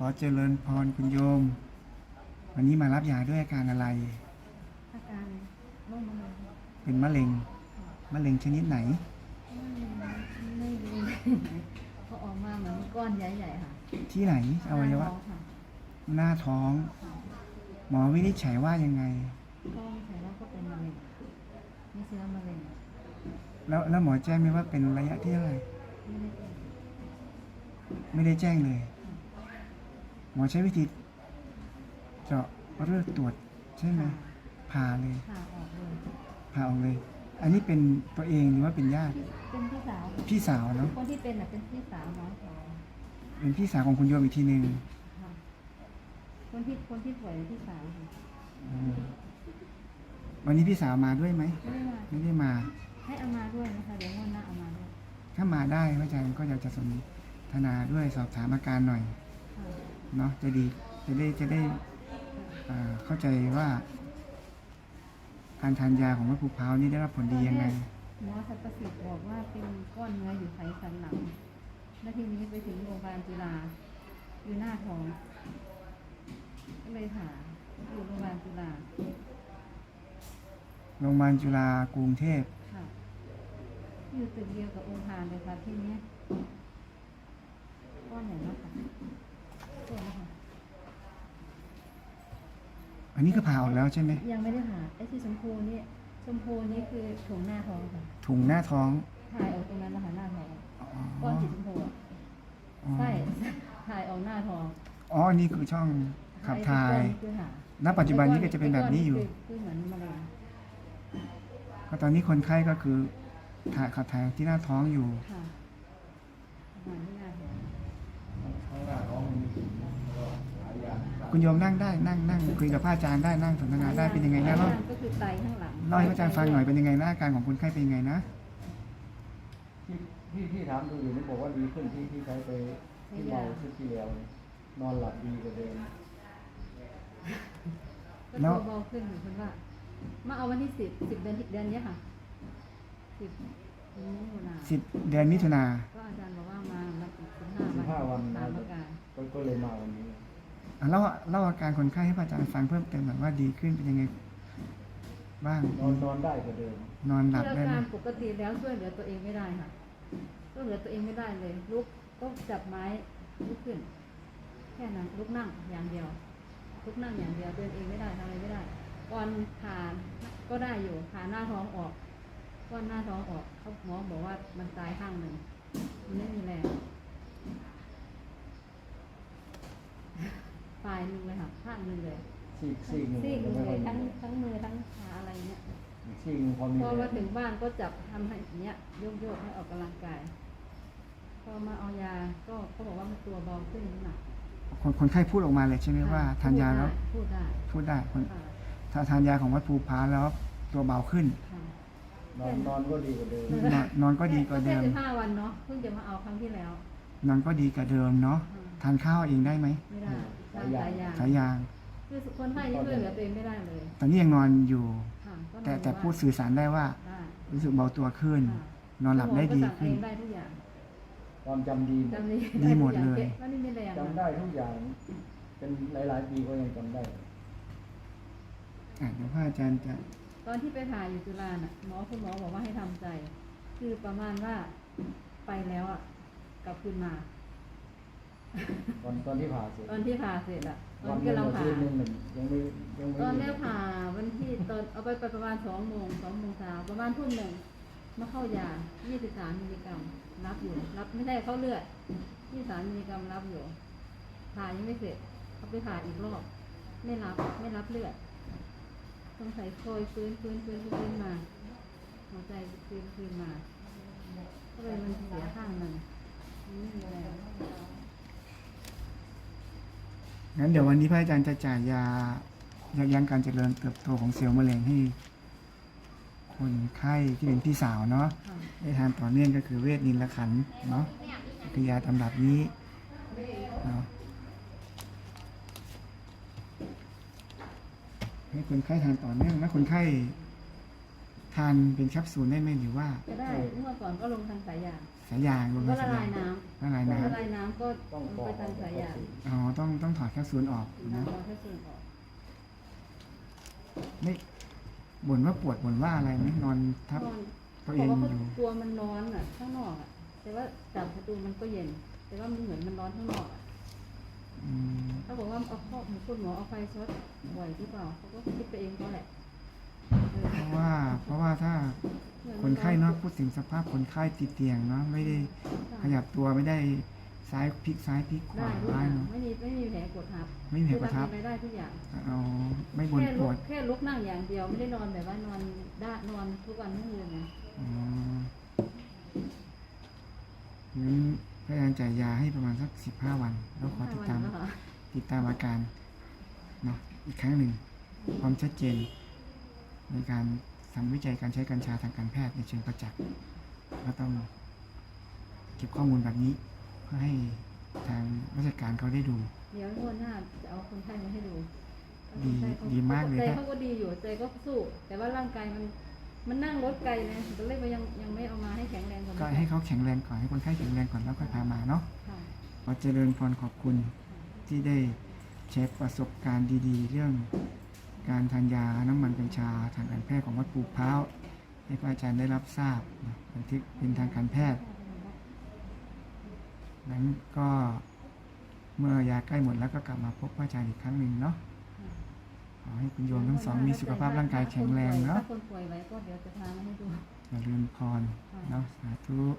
ขอเจริญพรคุณโยม วันนี้มารับยาด้วยอาการอะไร อาการโรคมะเร็งเป็นมะเร็ง มะเร็งชนิดไหน ไม่รู้พอออกมาเหมือนก้อนใหญ่ๆค่ะที่ไหนอวัยวะ ค่ะหน้าท้อง หมอวินิจฉัยว่ายังไงก็แต่ว่าก็เป็นมะเร็งมีเชื้อมะเร็งแล้วแล้วหมอแจ้งไหมว่าเป็นระยะที่เท่าไหร่ไม่ได้เป็นไม่ได้แจ้งเลยห มอใช้วิธีเจาะเลือดตรวจใช่ไหมผ่าเลยผ่าออกเลยผ่าออกเลย อันนี้เป็นตัวเองหรือว่าเป็นญาติเป็นพี่สาว พี่สาวเนาะคนที่เป็นน่ะเป็นพี่สาวน้องสาวเป็นพี่สาวของคุณโยมอีกทีหนึ่งค่ะคนที่คนที่ป่วยเป็นพี่สาวค่ะอืมวันนี้พี่สาวมาด้วยไหมไม่ได้มาไม่ได้มา ให้เอามาด้วยนะคะเดี๋ยวงวดหน้าเอามาด้วยถ้ามาได้พระอาจารย์ก็อยากจะสนทนาด้วยสอบถามอาการหน่อย ค่ะ เนาะจะดีจะได้จะได้อ่าเข้าใจว่า การทานยาของวัดภูเพร้าวนี่ได้รับผลดียังไงหมอสัตประสิทธิ์บอกว่าเป็นก้อนเนื้ออยู่ไขสันหลัง แล้วทีนี้ไปถึงโรงพยาบาลจุฬาอยู่หน้าท้องก็เลยหาอยู่โรงพยาบาลจุฬาโรงพยาบาลจุฬากรุงเทพค่ะอยู่ตึกเดียวกับองค์พานเลยค่ะที่เนี้ยก้อนใหญ่มากค่ะก้อนนะคะ อันนี้ก็ผ่าออกแล้วใช่ไหมยังไม่ได้หาไอ้ที่ชมพูนี่ชมพูนี่คือถุงหน้าท้องค่ะถุงหน้าท้องถ่ายออกตรงนั้นนะคะหน้าท้องอ๋อก้อนสีชมพูอะอ๋อใช่ถ่ายออกหน้าท้องอ๋ออันนี่คือช่องขับถ่าย ไอ้ที่ก้อนนี่คือหาณ ปัจจุบันนี้ก็จะเป็นแบบนี้อยู่คือเหมือนมะเร็งก็ตอนนี้คนไข้ก็คือถ่ายขับถ่ายที่หน้าท้องอยู่ ค่ะประมาณที่หน้าท้อง คุณโยมนั่งได้นั่งนั่งคุยกับพระอาจารย์ได้นั่งสนทนาได้เป็นยังไงนะเล่าก็คือไตข้างหลังเล่าให้พระอาจารย์ฟังหน่อยเป็นยังไงนะอาการของคนไข้เป็นยังไงนะที่ที่ที่ถามดูอยู่นี่บอกว่าดีขึ้นที่ที่ใช้ไปที่เมาชุดที่แล้วเนี่ยนอนหลับดีกว่าเดิมก็ตัวเบาขึ้นเหมือนคนว่ามาเอาวันที่สิบสิบเดือนเดือนเนี้ยค่ะสิบมิถุนาสิบเดือนมิถุนาก็อาจารย์บอกว่ามานับสิบห้าวันตามอาการก็ก็เลยมาวันนี้อะ เล่าเล่าอาการคนไข้ให้พระอาจารย์ฟังเพิ่มเติมหน่อยว่าดีขึ้นเป็นยังไงบ้างนอนนอนได้กว่าเดิมนอนหลับที่อาได้ไหมการปกติแล้วช่วยเหลือตัวเองไม่ได้ค่ะช่วยเหลือตัวเองไม่ได้เลยลุกก็จับไม้ลุกขึ้น แค่นั้นลุกนั่งอย่างเดียวลุกนั่งอย่างเดียวเดินเองไม่ได้ทำอะไรไม่ได้ก่อนผ่าก็ได้อยู่ผ่าหน้าท้องออกก้อนหน้าท้องออกเขาหมอบอกว่ามันตายข้างหนึ่งมันไม่มีแรงปลายหนึ่งเลยค่ะ ข้างหนึ่งเลยซีกซีกหนึ่งซีกหนึ่งไม่เลค่อยยทั้งมีทั้งมือทั้งขาอะไรเนี่ยซีกหนึ่งพอมีพอแรมางถึงบ้านก็จับทำให้อย่างเนี้ยโยกโยกๆให้ออกกำลังกายพอมาเอายาก็เขาบอกว่ามันตัวเบาขึ้นน้ำหนักคนคนไข้พูดออกมาเลยใช่ไหมว่าทานยาแล้วพูดได้พูดได้คนค่ะถ้าทานยาของวัดภูพร้าวแล้วตัวเบาขึ้น ค่ะ นอนนอนก็ดีกว่าเดิมนอนนอนก็ดีกว่าเดิม แค่สิบห้าวันเนาะเพิ่งจะมาเอาครั้งที่แล้วนอนก็ดีกว่าเดิมเนาะ อืม ทานข้าวเองได้ไหมไม่ได้ทานสายยาสายยาง คือคนไข้ยังช่วยเหลือตัวเองไม่ได้เลยตอนนี้ยังนอนอยู่ ค่ะก็นอนแต่แต่อยู่พูดสื่อสารได้ว่า ได้รู้สึกเบาตัวขึ้น ค่ะนอนหลับได้ดีสมองก็สั่งขึ้นเองได้ทุกอย่างความจำดีจำดีดีหมดทุกอางเลยว่านี่ไม่แรงจำได้ทุกอย่าง เป็นหลายๆ ปีก็ยังจำได้ อะเดี๋ยวพระอาจารย์จะตอนที่ไปผ่าอยู่จุฬาน่ะหมอคุณหมอบอกว่าให้ทำใจ คือประมาณว่าไปแล้วอะกลับคืนมา ตอนตอนที่ผ่าเสร็จตอนที่ผ่าเสร็จอะตอวันนที่หนึ่งเรากับผ่าคืนหนึ่งหนึ่งยังไม่ยังไม่ตอนแรกผ่าวันที่ตอนเอาไปไปประมาณสองโมงสองโมงเช้าประมาณทุ่มหนึ่งมาเข้ายา 23 มิลลิกรัม รับอยู่ รับไม่ได้เข้าเลือด 23 มิลลิกรัมรับอยู่ผ่ายังไม่เสร็จเขาไปผ่าอีกรอบ ไม่รับ ไม่รับเลือด ต้องใส่คอยฟื้นฟื้นฟื้นฟื้นมา หัวใจฟื้นฟื้นมา ก็เลยมันเสียข้างหนึ่งไม่มีแร งงั้นเดี๋ยววันนี้พระอาจารย์จะจ่ายยายับยั้งการเจริญเติบโตของเซลล์มะเร็งให้ คนไข้ที่เป็นพี่สาวเนาะค่ะได้ทานต่อเนื่องก็คือเวทนินละขันธ์เนาะคือยาตำรับนี้เนาะให้คนไข้ทานต่อเนื่องนะคนไข้ ทานเป็นแคปซูลได้ไหมหรือว่า จะได้เมื่อก่อนก็ลงทางสายยางสายยางลงก็มาละสายลายยางน้ละลายำน้ละลายน้ำก็ต้องลงปอกไปทางสายยางำอ๋อต้องต้องถอดแคปซูลออกนะน้ำเราแค่สูงออกไม่บ่นว่าปวดบ่นว่าอะไรไหมนอนทับนอนตัวบเออกงว่าอเขายู่กลัวมันร้อนอะข้างนอกอะแต่ว่าจับประตูมันก็เย็น แต่ว่ามันเหมือนมันร้อนข้างนอกอะอืมเขาบอกว่าเอาข้อหมูคุณหมอเอาไฟช็อตบ่อยหรือเปล่าเขาก็คิดไปเองเขาแหละ เออเพราะว่าเพราะว่าถ้าเหมือคนไข้เนาะพูดถึงสภาพคนไข้ติดเตียงเนาะไม่ได้ขยับตัวไม่ได้ซ้ายพลิกซ้ายพลิกขได้วาทุกอได้ย่างเนาะไม่มีไม่มีแผลกดทับไม่มีแผลกดทับคือทำอะไรได้ทุกอย่างเอาไม่บ่นแค่ปลุวกดแค่ลุกนั่งอย่างเดียวไม่ได้นอนแบบว่านอนได้นอนทุกวันทั้งคืนนะอ๋องั้นพยายามจ่ายยาให้ประมาณสักสิบห้าวัน แล้วขอติดตามห้วันแล้วเหรอติดตามอาการเนาะอีกครั้งหนึ่งความชัดเจน ในการทำวิจัยการใช้กัญชาทางการแพทย์ในเชิงประจักษ์ก็ต้องเก็บข้อมูลแบบนี้ เพื่อให้ทางราชการเขาได้ดู เดี๋ยวงวดหน้าจะเอาคนไข้มาให้ดูดีคนไข้ขดีมากเลยใจครับเขาก็ดีอยู่ใจก็สู้แต่ว่าร่างกายมันมันนั่งรถไกลนะก็เลยว่ายังยังไม่เอามาให้แข็งแรงกว่าก็นี้ให้เขาแข็งแรงก่อนให้คนไข้แข็งแรงก่อนแล้วค่อยพามาเนาะค่ะขอเจริญพรขอบคุณที่ได้แชร์ประสบการณ์ดี ๆ เรื่อง การทานยาน้ำมันกัญชาทางการแพทย์ของวัดปูพร้าวให้พระอาจารย์ได้รับทราบนะบันทึกเป็นทางการแพทย์ นั้นก็เมื่อยาใกล้หมดแล้วก็กลับมาพบพระอาจารย์อีกครั้งหนึ่งเนาะขอให้คุณโยมทั้งสองมีสุขภาพร่างกายแข็งแรงเนาะถ้าคนป่วยไว้ก็เดี๋ยวจะพามาให้ดูอย่าลืมพรเนาะสาธุค